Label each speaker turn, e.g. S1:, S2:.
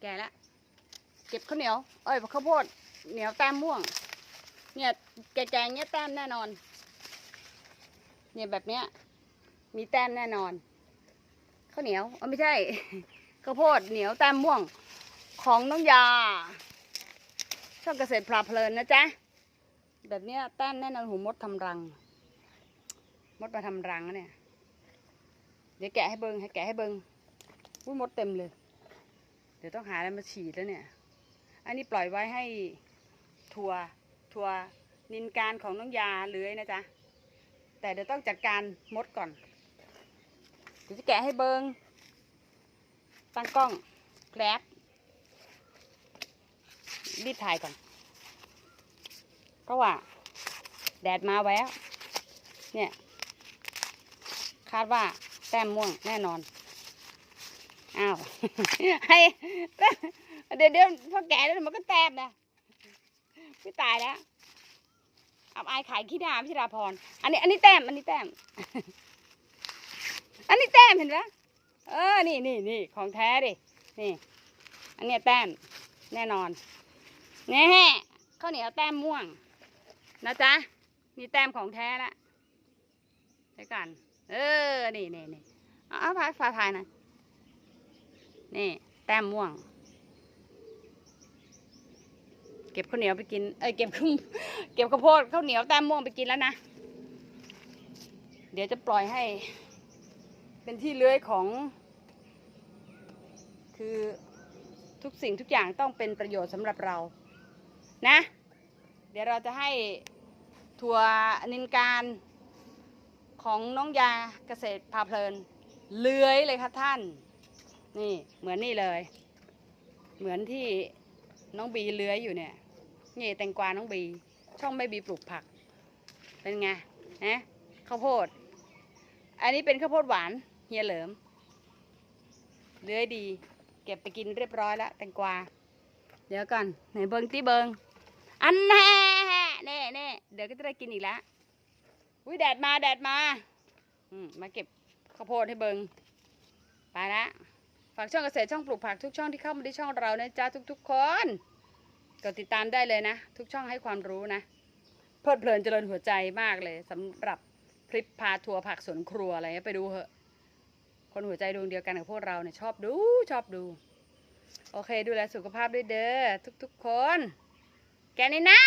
S1: แก่แล้วเก็บข้าวเหนียว เอ้ยข้าวโพดเหนียวแต้มม่วง เนี่ยแก่ๆเงี้ยแต้มแน่นอน เนี่ยแบบเนี้ย มีแต้มแน่นอนข้าวเหนียวเออไม่ใช่ข้าวโพดเหนียวแต้มม่วงของน้องยาช่องเกษตรพลาเพลินนะจ๊ะแบบเนี้ยแต้มแน่นอนหูมดทำรัง มดมาทำรังนะเนี่ยเดี๋ยวแกะให้เบิงให้แกะให้เบิงอุ้ยมดเต็มเลย เดี๋ยวต้องหาอะไรมาฉีดแล้วเนี่ย อันนี้ปล่อยไว้ให้ทัวทัวนินการของน้องยาเลื้อยนะจ๊ะ แต่เดี๋ยวต้องจัดการมดก่อน เดี๋ยวจะแกะให้เบิงตั้งกล้องแกลบรีบถ่ายก่อนเพราะว่า แดดมาแล้ว เนี่ย คาดว่าแต้มม่วงแน่นอน อ้าวให้เดี๋ยวเดี๋ยวพอแก่แล้วมันก็แต้มนะไม่ตายแล้วอับอายขายขี้ดามพิราพร อันนี้ อันนี้แต้ม อันนี้แต้ม อันนี้แต้มเห็นไหมเออ นี่นี่นี่ของแท้ดิ นี่ อันนี้แต้ม แน่นอนแน่ข้าวเหนียวแต้มม่วง นะจ๊ะ นี่แต้มของแท้ละใช่กัน เออ นี่นี่นี่เอาเอาพายพายพายหน่อย นี่แต้มม่วง เก็บข้าวเหนียวไปกิน เอ้ยเก็บข้าวเก็บข้าวโพดข้าวเหนียวแต้มม่วงไปกินแล้วนะ เดี๋ยวจะปล่อยให้ เป็นที่เลื้อยของ คือทุกสิ่งทุกอย่างต้องเป็นประโยชน์สำหรับเรา นะ เดี๋ยวเราจะให้ทัวนินการของน้องยาเกษตรพาเพลิน เลื้อยเลยค่ะท่าน นี่เหมือนนี่เลย เหมือนที่น้องบีเลื้อยอยู่เนี่ยนี่แตงกวาน้องบี ช่องไม่บีปลูกผัก เป็นไงนะข้าวโพด อันนี้เป็นข้าวโพดหวานเฮียเหลิมเลื้อยดี เก็บไปกินเรียบร้อยแล้วแตงกวา เดี๋ยวก่อนไหนเบิงตีเบิงอันแน่เน่เน่เดี๋ยวก็จะได้กินอีกแล้วอุ้ยแดดมาแดดมา อืมมาเก็บข้าวโพดให้เบิงไปละ ฝากช่องเกษตรช่องปลูกผักทุกช่องที่เข้ามาที่ช่องเรานะจ๊ะทุก ๆ คนกดติดตามได้เลยนะ ทุกช่องให้ความรู้นะเพลิดเพลินเจริญหัวใจมากเลยสำหรับคลิปพาทัวร์ผักสวนครัวอะไรเงี้ยไปดูเหอะ คนหัวใจดวงเดียวกันกับพวกเราเนี่ยชอบดูชอบดู โอเคดูแลสุขภาพด้วยเด้อทุก ๆ คน แกนี่นะ